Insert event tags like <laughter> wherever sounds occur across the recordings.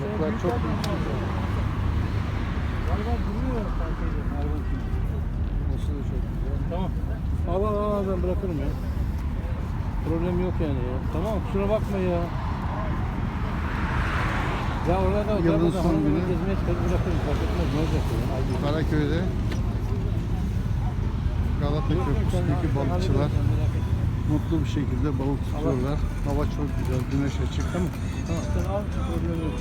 Balıklar çok. Galiba duruyor kankaydı. Nasıl da çok güzel. Tamam. Al al al ben bırakırım ya. Problem yok yani ya. Tamam kusura bakma ya. Ya orada Yılın orada son günü. gezmeye çıkarıp bırakırım. Fark etmez ne olacak ya. Ay, Karaköy'de Galata Köprüsü'ndeki balıkçılar. Mutlu bir şekilde balık tutuyorlar. Hava çok güzel, güneş açık. Tamam. Tamam sen al. Yok.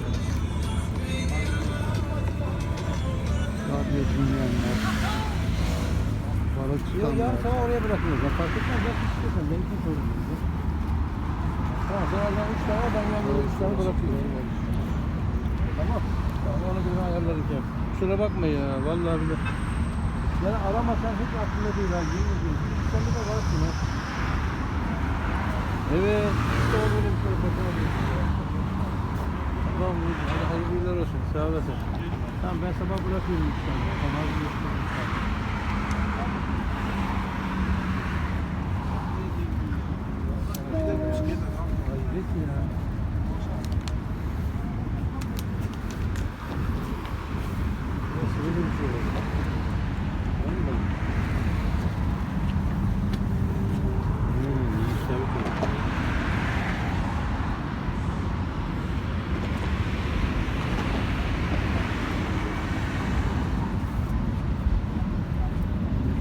Radyo dinleyenler, balık Yok ya tutanlar. sana oraya bırakıyoruz. Ya fark etmez. Nasıl istiyorsan. Sorun değil. ya. Tamam sen oradan üç tane ben yanına üç tane bırakıyorum. Tamam. Tamam ona göre ayarlarız ya. Kusura bakma ya. Vallahi bile. Yani aramasan hiç aklımda değil ha. Yemin ediyorum. Sen de varsın ha. Evet. İşte o böyle bir şey ya. Tamam. Hadi hayırlı günler olsun. Sağ olasın. Tamam ben sabah bırakıyorum tane. Tamam. Hayret ya. Nasıl böyle bir şey olur? Vallahi. Hmm, iyi işler yapıyor.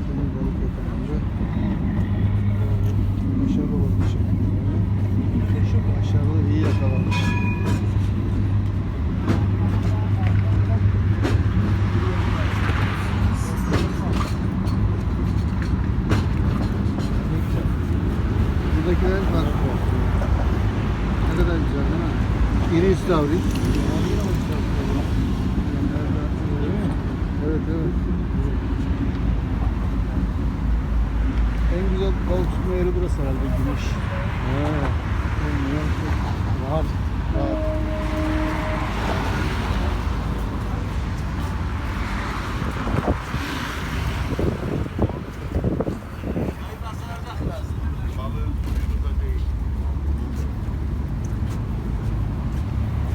Şimdi balık yakalandı. Başarılı balık şeklinde. Başarılı, iyi yakalanmış. Ne güzel. Buradakiler var. Ne kadar güzel değil mi? İri istavrit. Evet evet. En güzel balık tutma yeri burası herhalde. Ha, Olmuyor. rahat. Rahat.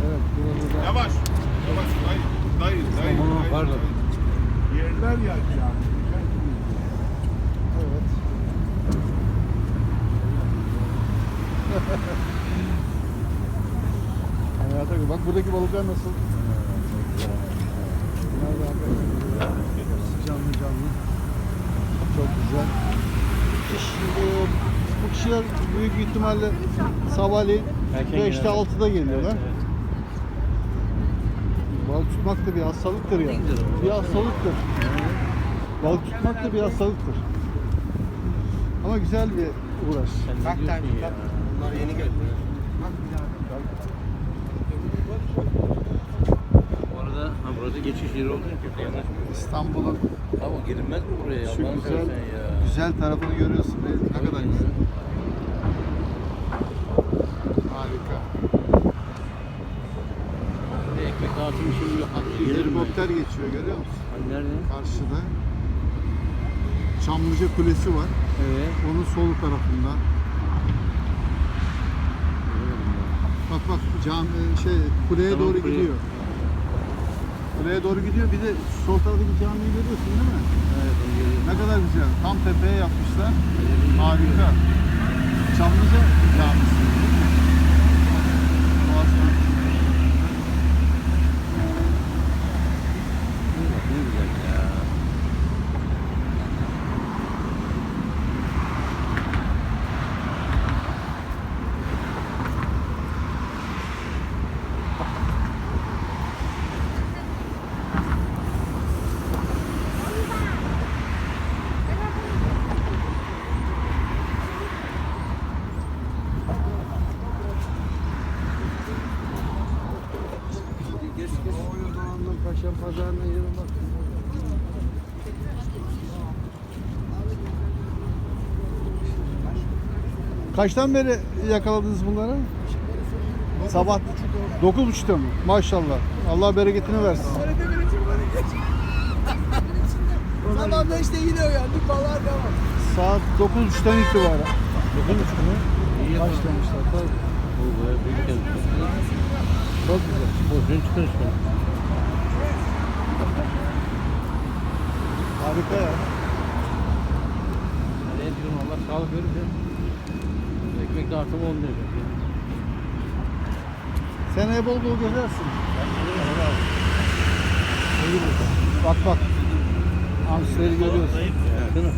Evet, burada da Yavaş. Yavaş. Dayı. Dayı. Dayı. Tamam, dayı, pardon. dayı. Yerler ya. ya. evet. Hayata gör. Bak buradaki balıklar nasıl? Bunlar da hakikaten güzel. canlı canlı. Çok güzel. Şimdi bu kişiler büyük bir ihtimalle sabahleyin Erken 5'te gelirler. 6'da geliyorlar. Evet, evet. Balık tutmak da bir hastalıktır ya. güzel ama. Bir hastalıktır. Balık tutmak da bir hastalıktır. Ama güzel bir uğraş. Ne diyorsun ya? Bunlar yeni geldi. Bu arada ha burada geçiş yeri mı? İstanbul'un Ama girilmez mi buraya? şu Allah'ını güzel seversen ya. güzel tarafını görüyorsun. Ne, ne kadar güzel. Harika. Ekmek dağıtım bir hakkı Bir gelir mi? helikopter geçiyor görüyor musun? Hani nerede? Karşıda. Çamlıca Kulesi var. Evet. Onun sol tarafında. Bak bak cam şey kuleye Tamam, doğru kuleye. gidiyor. Kuleye doğru gidiyor. Bir de sol taraftaki camiyi görüyorsun değil mi? Evet, görüyorum. Ne kadar güzel. Tam tepeye yapmışlar. Harika. Çamlıca Camisi. Muazzam. Ne güzel ya. Paşa pazarına yürü bak. Kaçtan beri yakaladınız bunları? Sabah 9.30'da mı? Maşallah. Allah bereketini versin. Sabah 5'te yine uyandık balığa devam. Saat 9.30'dan itibaren Dokun üç mü? İyi başlamışlar. Tabii. Bu bayağı büyük geldi. Çok güzel. Çıkın işte. Harika ya. Nereye diyorum Allah sağlık verirse. Ekmek dağıtımı olmuyor. Seneye bol bol gezersin. Bak bak. Hamsileri görüyorsun. Değil mi?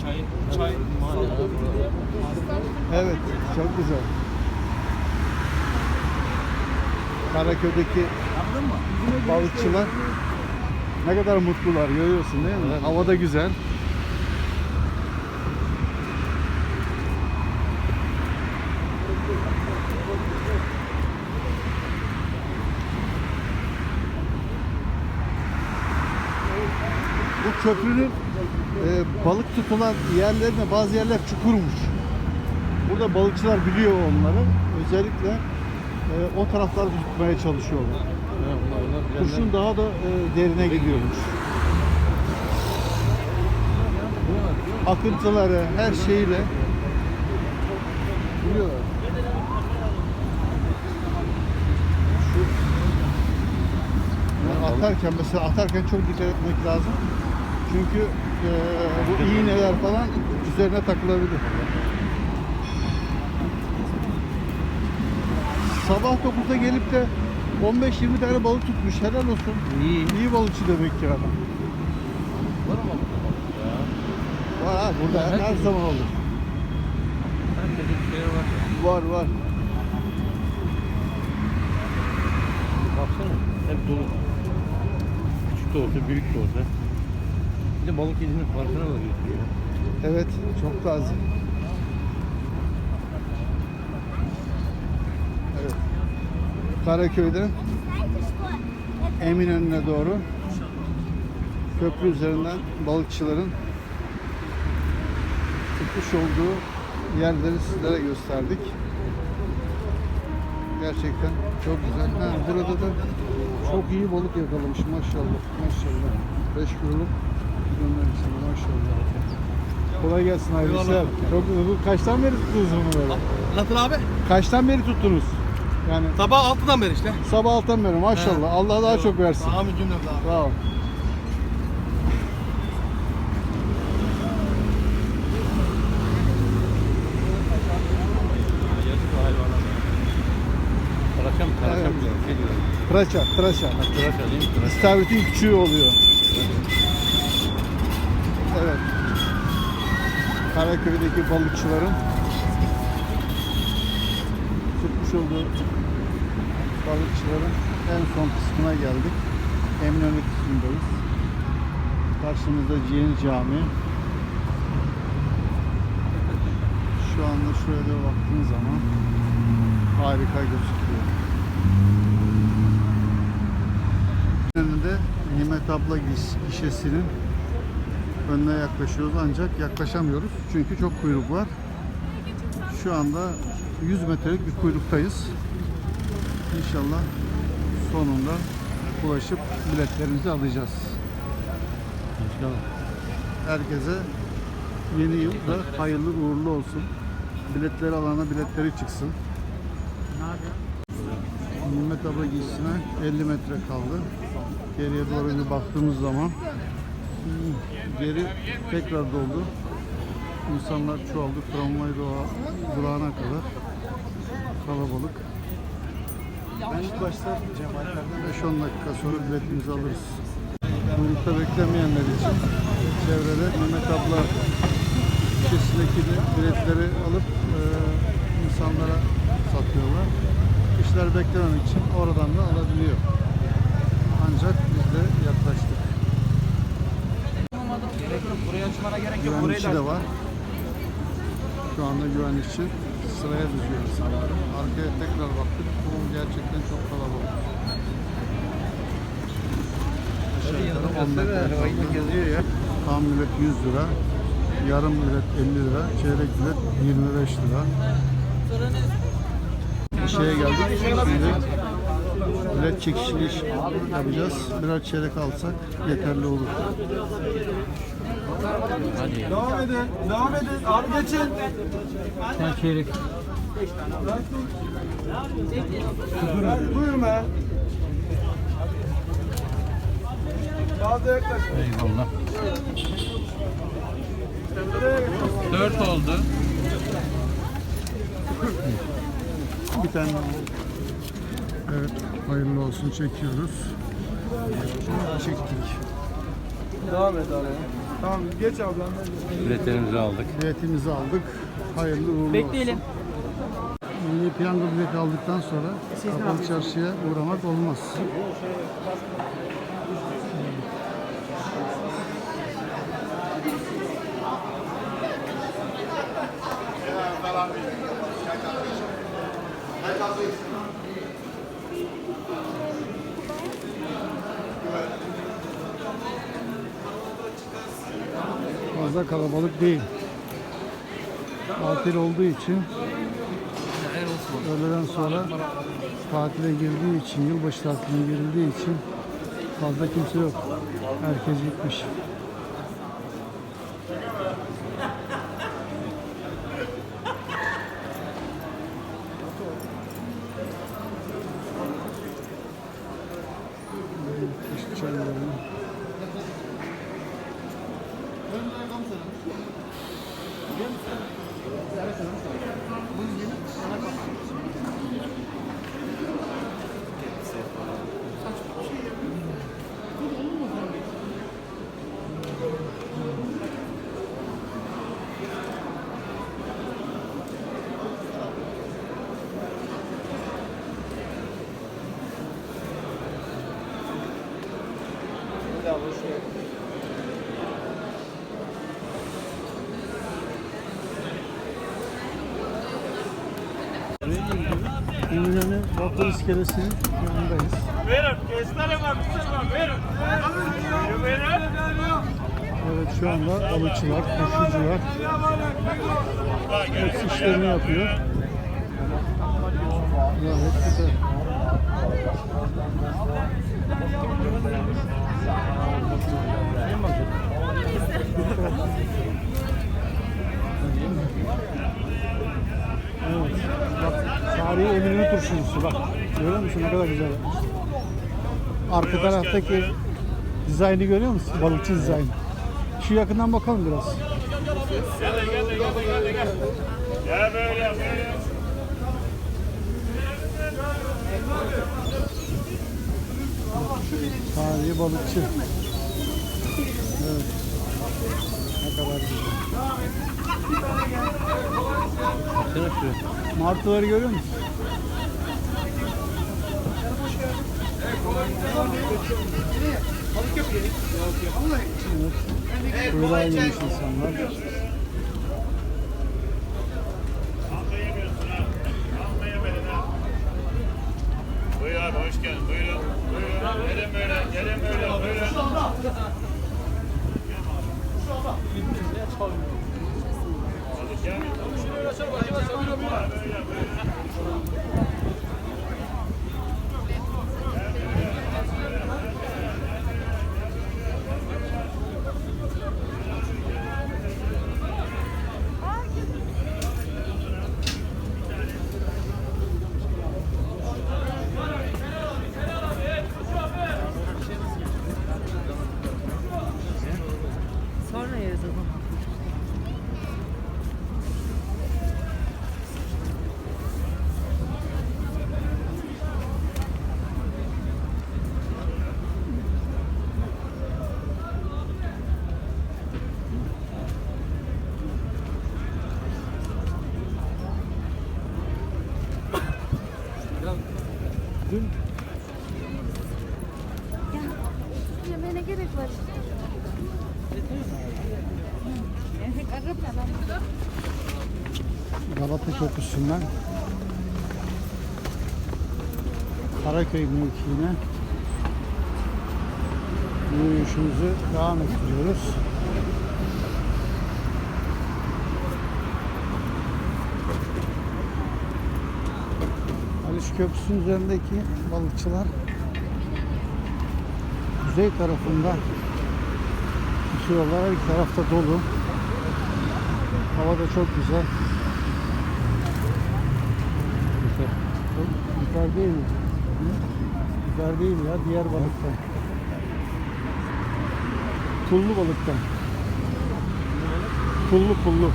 Çay, çay. Evet, çok güzel. Karaköy'deki balıkçılar ne kadar mutlular görüyorsun değil mi? Evet. Hava da güzel. Bu köprünün e, balık tutulan yerlerine bazı yerler çukurmuş. Burada balıkçılar biliyor onları. Özellikle e, o taraflarda tutmaya çalışıyorlar. Kurşun daha da e, derine gidiyormuş. Akıntıları, her şeyiyle biliyorlar. Yani atarken mesela atarken çok dikkat etmek lazım. Çünkü e, bu iğneler falan üzerine takılabilir. Sabah 9'da gelip de 15-20 tane balık tutmuş. Helal olsun. İyi. İyi balıkçı demek ki adam. Var ama burada balık ya. Var ha burada her, Herkes- zaman olur. Herkesin bir şeyler var. Var var. Baksana hep dolu. Küçük de olsa, büyük de olsa. Bir de balık yediğinin farkına varıyorsun ya. Evet çok taze. Karaköy'den Eminönü'ne doğru köprü üzerinden balıkçıların tutmuş olduğu yerleri sizlere gösterdik. Gerçekten çok güzel. Ha, burada da çok iyi balık yakalamış maşallah. Maşallah. 5 kiloluk bidonlar içinde maşallah. Kolay gelsin işler. Çok kaçtan beri tuttunuz bunu böyle? Nasıl abi? Kaçtan beri tuttunuz? Yani Sabah 6'dan beri işte. sabah alttan beri maşallah. Allah daha çok versin. Amin cümlemize abi. Sağ ol. Yazık o hayvana. Karaça mı? Karaça Evet. mı diyor? Ne diyor? Tıraça, tıraça. Ha, Karaça değil mi? Karaça. İstavritin küçüğü oluyor. Evet. Karaköy'deki balıkçıların olduğu balıkçıların en son kısmına geldik. Eminönü kısmındayız. Karşımızda Cihaz Camii. Şu anda da baktığın zaman harika gözüküyor. önünde Nimet abla giş- gişesinin önüne yaklaşıyoruz ancak yaklaşamıyoruz çünkü çok kuyruk var. Şu anda 100 metrelik bir kuyruktayız. İnşallah sonunda ulaşıp biletlerimizi alacağız. İnşallah. Herkese yeni yılda hayırlı uğurlu olsun. Biletleri alana biletleri çıksın. Nimet abla giysine 50 metre kaldı. Geriye doğru bir baktığımız zaman geri tekrar doldu. İnsanlar çoğaldı. Tramvay durağına kadar kalabalık. Ben ilk başta 5-10 dakika sonra biletimizi alırız. Kuyrukta beklemeyenler için çevrede Mehmet abla kişisindeki biletleri alıp e, insanlara satıyorlar. Kişiler beklememek için oradan da alabiliyor. Ancak biz de yaklaştık. Burayı açmana gerek yok. Güvenlikçi de var. Şu anda güvenlikçi sıraya düzüyor insanları. Arkaya tekrar baktık. Bu gerçekten çok kalabalık. Aşağı yukarı 10 metre geziyor ya. Tam bilet 100 lira, yarım bilet 50 lira, çeyrek bilet 25 lira. Bir şeye geldik. Şimdi Bilet çekişli iş yapacağız. Birer çeyrek alsak yeterli olur. Devam edin. Devam edin. Abi geçin. Sen çeyrek. Buyurun be. Daha da yaklaş. Eyvallah. Dört oldu. Bir tane daha. Evet, hayırlı olsun çekiyoruz. Çektik. Devam et abi. Tamam geç ablam. Biletlerimizi aldık. Biletimizi aldık. Hayırlı uğurlu Bekleyelim. olsun. Milli piyango bileti aldıktan sonra kapalı çarşıya uğramak olmaz. Fazla kalabalık değil. Tatil olduğu için öğleden sonra tatile girdiği için, yılbaşı tatiline girildiği için fazla kimse yok. Herkes gitmiş. Vapur İskelesi'nin yanındayız. Evet şu anda balıkçılar, koşucular hepsi işlerini yapıyor. Gayet güzel. Evet. Bak tarihi Turşucusu bak. Görüyor musun ne kadar güzel. Arka taraftaki dizaynı görüyor musun? Balıkçı dizaynı. Şu yakından bakalım biraz. Tarihi balıkçı. Evet. Ne kadar güzel. Martıları görüyor musun? Kuyruğa girmiş insanlar. Buyur abi hoş geldin. Buyurun. Buyurun. Gelin böyle. Gelin böyle. Buyurun. Sonra yeriz o zaman. Yemeğine gerek var. Arap adam. Köprüsü'nden Karaköy mevkiine yürüyüşümüzü devam ettiriyoruz. Ali Haliç Köprüsü'nün üzerindeki balıkçılar kuzey tarafında tutuyorlar. İki tarafta dolu. Hava da çok güzel. Güzel değil mi? Güzel değil ya. Diğer balıktan. Pullu balıktan. Pullu pullu.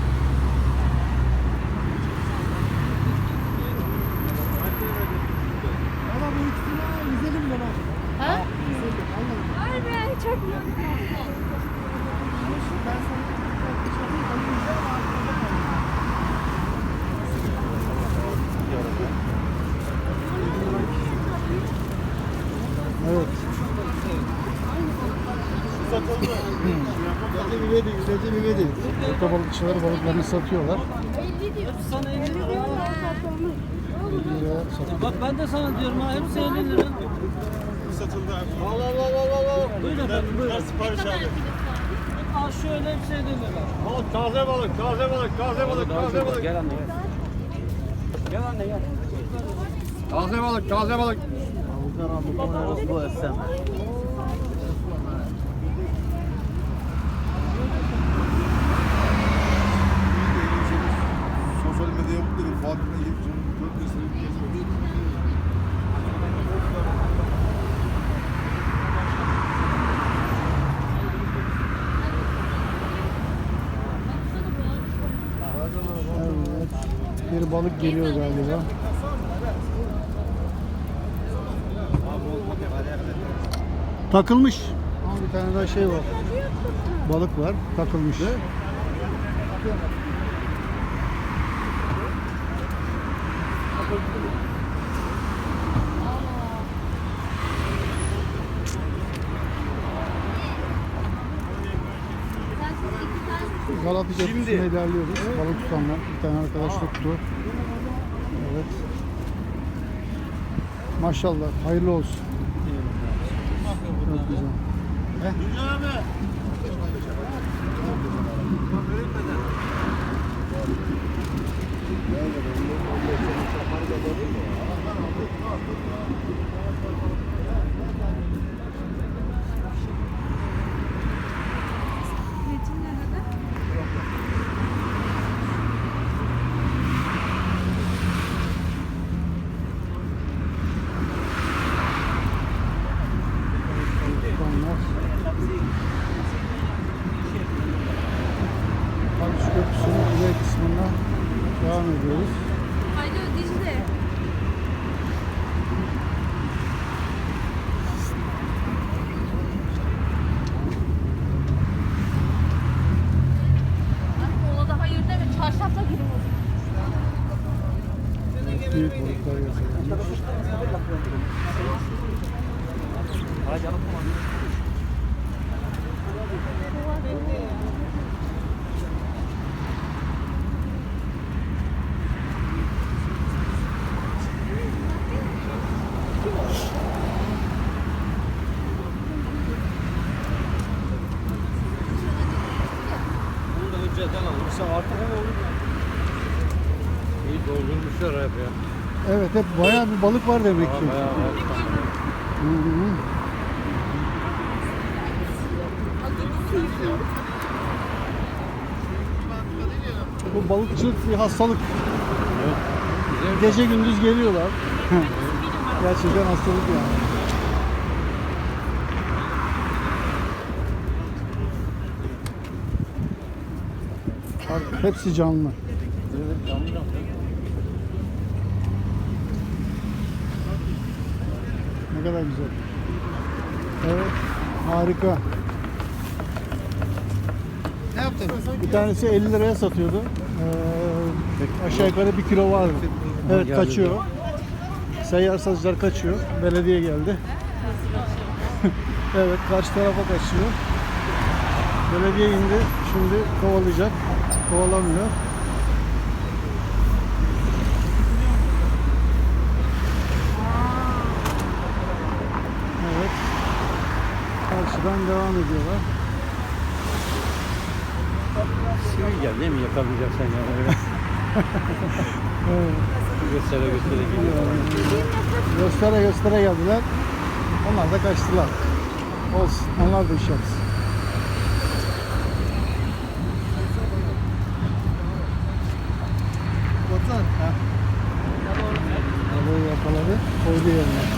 Ama bu ikisini yüzelim mi lan? Ha? Ay be çok mutlu. Ben sana bir şey yapayım, onu yüzerim, arkada kalın. Evet. Recep İvedik, Recep İvedik. Burada balıkçılar balıklarını satıyorlar. 50 diyor. Sana 50 lira. 50 liraya satıyor. Bak ben de sana diyorum ha hepsi 50 lira. Satıldı abi. Al al al al al. Buyurun efendim buyurun. Ver sipariş abi. Al şöyle hepsi 50 lira. Balık, taze balık, taze balık, taze balık, taze balık. Gel anne gel. Gel anne gel. Taze balık, taze balık. Bu Esen. Sosyal medyaya mutlu Fatih'e gideceğim. Dört mesele bir kez Evet. Bir balık geliyor galiba. Takılmış. Ama bir tane daha şey var. Balık var. Takılmış. Galata Köprüsü'ne ilerliyoruz. Balık tutanlar. Bir tane arkadaş tuttu. Evet. Maşallah. Hayırlı olsun. Çok güzel. Metin nerede? tutanlar. Haliç Köprüsü'nün kuzey kısmına devam ediyoruz. Alo Dicle. Ola da hayır deme. Çarşafla girin o zaman. Büyük balıklar yakalanmış. Bunu da önceden almışsa artık ne olur? İyi doldurmuşlar hep ya. Evet hep bayağı bir balık var demek ki. Bu balıkçılık bir hastalık. Gece gündüz geliyorlar. <laughs> Gerçekten hastalık yani. Hepsi canlı. Ne kadar güzel. Evet, harika. Ne yaptın? Bir tanesi 50 liraya satıyordu. Ee, aşağı yukarı bir kilo vardı. Evet kaçıyor. Seyyar satıcılar kaçıyor. Belediye geldi. <laughs> evet karşı tarafa kaçıyor. Belediye indi. Şimdi kovalayacak. Kovalamıyor. Evet. Karşıdan devam ediyorlar. Sivil geldi değil mi yakalayacaksın yani. <laughs> Evet. Göstere göstere geliyor. Göstere göstere geldiler. Onlar da kaçtılar. Olsun. Onlar da iş yapsın. Batuhan. Balığı yakaladı. Koydu yerine.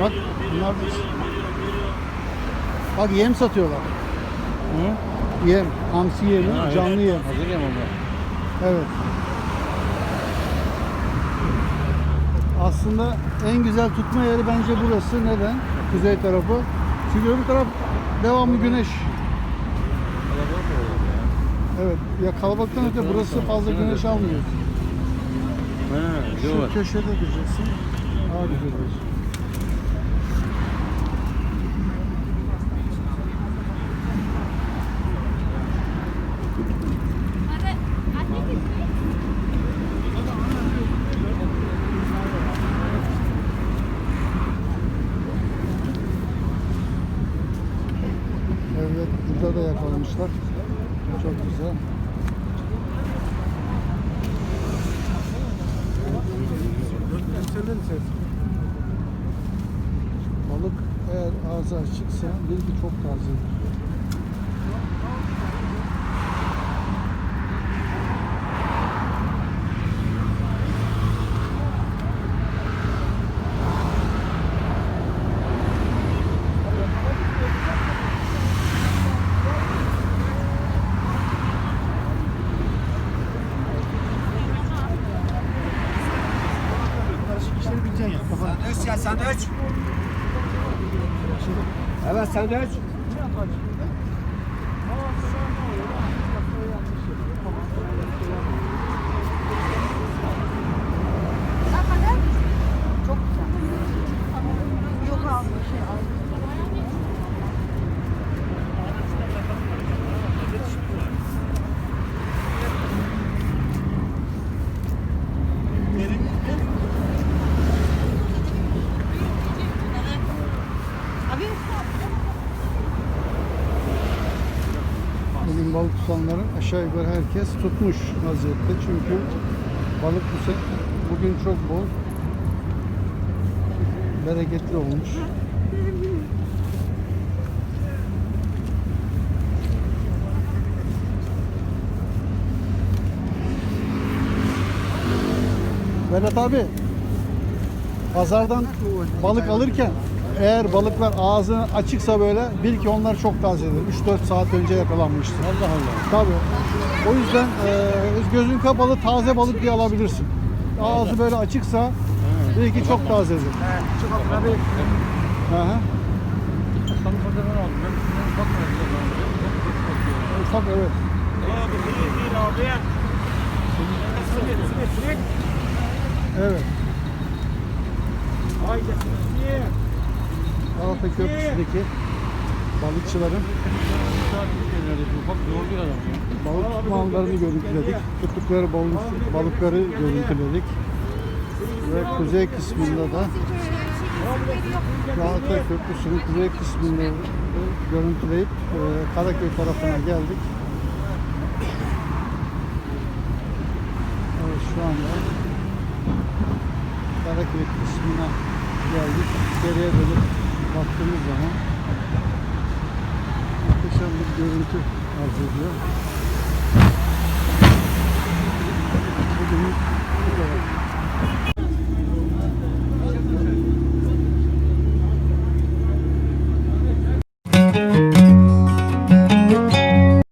Bak bunlar Bak yem satıyorlar. Hı? Yem. Hamsi yemi, Ha, evet. canlı yem. Hazır yem onlar. Evet. Aslında en güzel tutma yeri bence burası. Neden? Kuzey tarafı. Çünkü öbür taraf devamlı güneş. Kalabalık oluyor ya. Evet. Ya kalabalıktan öte burası fazla güneş almıyor. Ha, Şu köşede duracaksın. Daha güzel olur. Yakalamışlar. Çok güzel. Balık eğer ağzı açıksa bilgi çok tazedir. Karışık işleri bileceksin ya. Kafa. Sandviç ya sandviç. Evet sandviç. Bak hadi. Çok güzel. Yok abi şey al. Abi Bugün balık tutanların aşağı yukarı herkes tutmuş vaziyette. Çünkü balık bu bugün çok bol. Bereketli olmuş. Vedat abi pazardan balık alırken eğer balıklar ağzı açıksa böyle bil ki onlar çok tazedir. 3-4 saat önce yakalanmıştır. Allah Allah. Tabii. O yüzden e, gözün kapalı taze balık diye alabilirsin. Ağzı böyle açıksa bil ki çok tazedir. Çok hafif abi. Hı hı. Ufak evet. Evet. Galata Köprüsü'ndeki balıkçıların Balık tutmalarını görüntüledik. Tuttukları balık, balıkları görüntüledik. Ve kuzey kısmında da Galata Köprüsü'nün kuzey kısmını görüntüleyip e, Karaköy tarafına geldik. Evet şu anda Karaköy kısmına geldik. Geriye dönüp baktığımız zaman muhteşem bir görüntü arz ediyor.